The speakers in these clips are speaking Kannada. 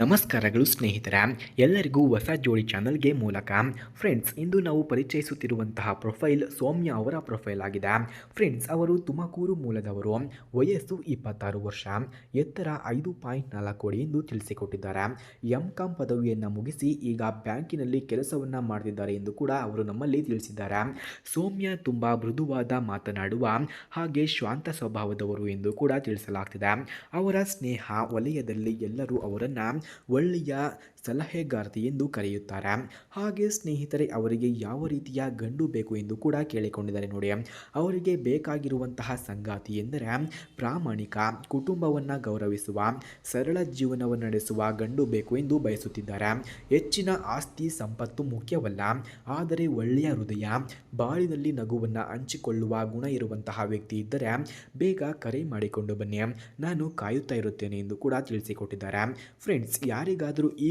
ನಮಸ್ಕಾರಗಳು ಸ್ನೇಹಿತರ. ಎಲ್ಲರಿಗೂ ಹೊಸ ಜೋಡಿ ಚಾನಲ್ಗೆ ಮೂಲಕ. ಫ್ರೆಂಡ್ಸ್, ಇಂದು ನಾವು ಪರಿಚಯಿಸುತ್ತಿರುವಂತಹ ಪ್ರೊಫೈಲ್ ಸೌಮ್ಯ ಅವರ ಪ್ರೊಫೈಲ್ ಆಗಿದೆ. ಫ್ರೆಂಡ್ಸ್, ಅವರು ತುಮಕೂರು ಮೂಲದವರು. ವಯಸ್ಸು ಇಪ್ಪತ್ತಾರು ವರ್ಷ. ಎತ್ತರ ಐದು ಪಾಯಿಂಟ್ ನಾಲ್ಕು ಅಡಿ ಎಂದು ತಿಳಿಸಿಕೊಟ್ಟಿದ್ದಾರೆ. ಎಂ ಕಾಂ ಪದವಿಯನ್ನು ಮುಗಿಸಿ ಈಗ ಬ್ಯಾಂಕಿನಲ್ಲಿ ಕೆಲಸವನ್ನು ಮಾಡುತ್ತಿದ್ದಾರೆ ಎಂದು ಕೂಡ ಅವರು ನಮ್ಮಲ್ಲಿ ತಿಳಿಸಿದ್ದಾರೆ. ಸೌಮ್ಯ ತುಂಬ ಮೃದುವಾದ ಮಾತನಾಡುವ ಹಾಗೆ ಶಾಂತ ಸ್ವಭಾವದವರು ಎಂದು ಕೂಡ ತಿಳಿಸಲಾಗ್ತಿದೆ. ಅವರ ಸ್ನೇಹ ವಲಯದಲ್ಲಿ ಎಲ್ಲರೂ ಅವರನ್ನು ಒಳ್ಳೆಯ ಸಲಹೆಗಾರ್ತಿ ಎಂದು ಕರೆಯುತ್ತಾರೆ. ಹಾಗೆ ಸ್ನೇಹಿತರೆ, ಅವರಿಗೆ ಯಾವ ರೀತಿಯ ಗಂಡು ಬೇಕು ಎಂದು ಕೂಡ ಕೇಳಿಕೊಂಡಿದ್ದಾರೆ ನೋಡಿ. ಅವರಿಗೆ ಬೇಕಾಗಿರುವಂತಹ ಸಂಗಾತಿ ಎಂದರೆ ಪ್ರಾಮಾಣಿಕ ಕುಟುಂಬವನ್ನು ಗೌರವಿಸುವ, ಸರಳ ಜೀವನವನ್ನು ನಡೆಸುವ ಗಂಡು ಬೇಕು ಎಂದು ಬಯಸುತ್ತಿದ್ದಾರೆ. ಹೆಚ್ಚಿನ ಆಸ್ತಿ ಸಂಪತ್ತು ಮುಖ್ಯವಲ್ಲ, ಆದರೆ ಒಳ್ಳೆಯ ಹೃದಯ, ಬಾಳಿನಲ್ಲಿ ನಗುವನ್ನು ಹಂಚಿಕೊಳ್ಳುವ ಗುಣ ಇರುವಂತಹ ವ್ಯಕ್ತಿ ಇದ್ದರೆ ಬೇಗ ಕರೆ ಮಾಡಿಕೊಂಡು ಬನ್ನಿ. ನಾನು ಕಾಯುತ್ತಾ ಇರುತ್ತೇನೆ ಎಂದು ಕೂಡ ತಿಳಿಸಿಕೊಟ್ಟಿದ್ದಾರೆ. ಫ್ರೆಂಡ್ಸ್, ಯಾರಿಗಾದರೂ ಈ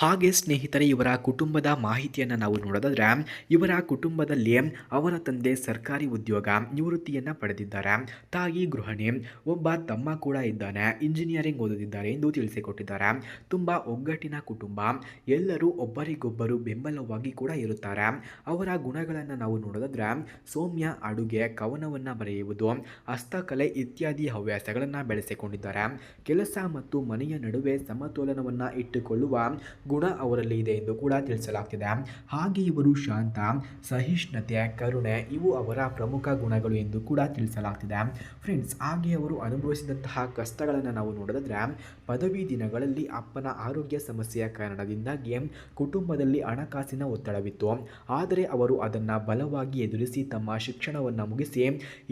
ಹಾಗೆ ಸ್ನೇಹಿತರೆ, ಇವರ ಕುಟುಂಬದ ಮಾಹಿತಿಯನ್ನು ನಾವು ನೋಡೋದಾದ್ರೆ, ಇವರ ಕುಟುಂಬದಲ್ಲಿ ಅವರ ತಂದೆ ಸರ್ಕಾರಿ ಉದ್ಯೋಗ ನಿವೃತ್ತಿಯನ್ನು ಪಡೆದಿದ್ದಾರೆ. ತಾಯಿ ಗೃಹಿಣಿ, ಒಬ್ಬ ತಮ್ಮ ಕೂಡ ಇದ್ದಾನೆ ಇಂಜಿನಿಯರಿಂಗ್ ಓದುತ್ತಿದ್ದಾರೆ ಎಂದು ತಿಳಿಸಿಕೊಟ್ಟಿದ್ದಾರೆ. ತುಂಬ ಒಗ್ಗಟ್ಟಿನ ಕುಟುಂಬ, ಎಲ್ಲರೂ ಒಬ್ಬರಿಗೊಬ್ಬರು ಬೆಂಬಲವಾಗಿ ಕೂಡ ಇರುತ್ತಾರೆ. ಅವರ ಗುಣಗಳನ್ನು ನಾವು ನೋಡೋದಾದ್ರೆ, ಸೌಮ್ಯ, ಅಡುಗೆ, ಕವನವನ್ನು ಬರೆಯುವುದು, ಹಸ್ತಕಲೆ ಇತ್ಯಾದಿ ಹವ್ಯಾಸಗಳನ್ನು ಬೆಳೆಸಿಕೊಂಡಿದ್ದಾರೆ. ಕೆಲಸ ಮತ್ತು ಮನೆಯ ನಡುವೆ ಸಮತೋಲನವನ್ನು ಇಟ್ಟುಕೊಳ್ಳುವ ಗುಣ ಅವರಲ್ಲಿ ಇದೆ ಎಂದು ಕೂಡ ತಿಳಿಸಲಾಗ್ತಿದೆ. ಹಾಗೆ ಇವರು ಶಾಂತ, ಸಹಿಷ್ಣುತೆ, ಕರುಣೆ ಇವು ಅವರ ಪ್ರಮುಖ ಗುಣಗಳು ಎಂದು ಕೂಡ ತಿಳಿಸಲಾಗ್ತಿದೆ. ಫ್ರೆಂಡ್ಸ್, ಹಾಗೆ ಅವರು ಅನುಭವಿಸಿದಂತಹ ಕಷ್ಟಗಳನ್ನು ನಾವು ನೋಡಿದ್ರೆ ಪದವಿ ದಿನಗಳಲ್ಲಿ ಅಪ್ಪನ ಆರೋಗ್ಯ ಸಮಸ್ಯೆಯ ಕಾರಣದಿಂದಾಗಿ ಕುಟುಂಬದಲ್ಲಿ ಹಣಕಾಸಿನ ಒತ್ತಡವಿತ್ತು. ಆದರೆ ಅವರು ಅದನ್ನು ಬಲವಾಗಿ ಎದುರಿಸಿ ತಮ್ಮ ಶಿಕ್ಷಣವನ್ನು ಮುಗಿಸಿ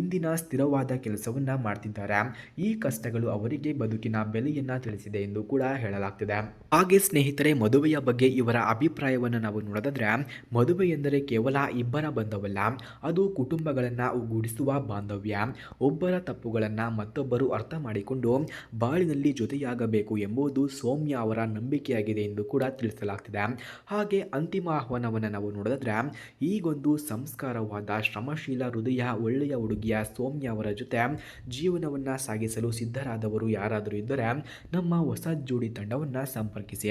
ಇಂದಿನ ಸ್ಥಿರವಾದ ಕೆಲಸವನ್ನು ಮಾಡ್ತಿದ್ದಾರೆ. ಈ ಕಷ್ಟಗಳು ಅವರಿಗೆ ಬದುಕಿನ ಬೆಲೆಯನ್ನು ತಿಳಿಸಿದೆ ಎಂದು ಕೂಡ ಹೇಳಲಾಗ್ತಿದೆ. ಹಾಗೆ ಸ್ನೇಹಿತರೆ ಮದುವೆಯ ಬಗ್ಗೆ ಇವರ ಅಭಿಪ್ರಾಯವನ್ನು ನಾವು ನೋಡೋದಾದ್ರೆ, ಮದುವೆ ಎಂದರೆ ಕೇವಲ ಇಬ್ಬರ ಬಂಧವಲ್ಲ, ಅದು ಕುಟುಂಬಗಳನ್ನು ಒಗ್ಗೂಡಿಸುವ ಬಾಂಧವ್ಯ. ಒಬ್ಬರ ತಪ್ಪುಗಳನ್ನು ಮತ್ತೊಬ್ಬರು ಅರ್ಥ ಮಾಡಿಕೊಂಡು ಬಾಳಿನಲ್ಲಿ ಜೊತೆಯಾಗಬೇಕು ಎಂಬುದು ಸೌಮ್ಯ ಅವರ ನಂಬಿಕೆಯಾಗಿದೆ ಎಂದು ಕೂಡ ತಿಳಿಸಲಾಗ್ತಿದೆ. ಹಾಗೆ ಅಂತಿಮ ಆಹ್ವಾನವನ್ನು ನಾವು ನೋಡೋದಾದ್ರೆ, ಈಗೊಂದು ಸಂಸ್ಕಾರವಾದ ಶ್ರಮಶೀಲ ಹೃದಯ ಒಳ್ಳೆಯ ಹುಡುಗಿಯ ಸೌಮ್ಯ ಅವರ ಜೊತೆ ಜೀವನವನ್ನು ಸಾಗಿಸಲು ಸಿದ್ಧರಾದವರು ಯಾರಾದರೂ ಇದ್ದರೆ, ನಮ್ಮ ಹೊಸ ಜೋಡಿ ತಂಡವನ್ನು ಸಂಪರ್ಕಿಸಿ.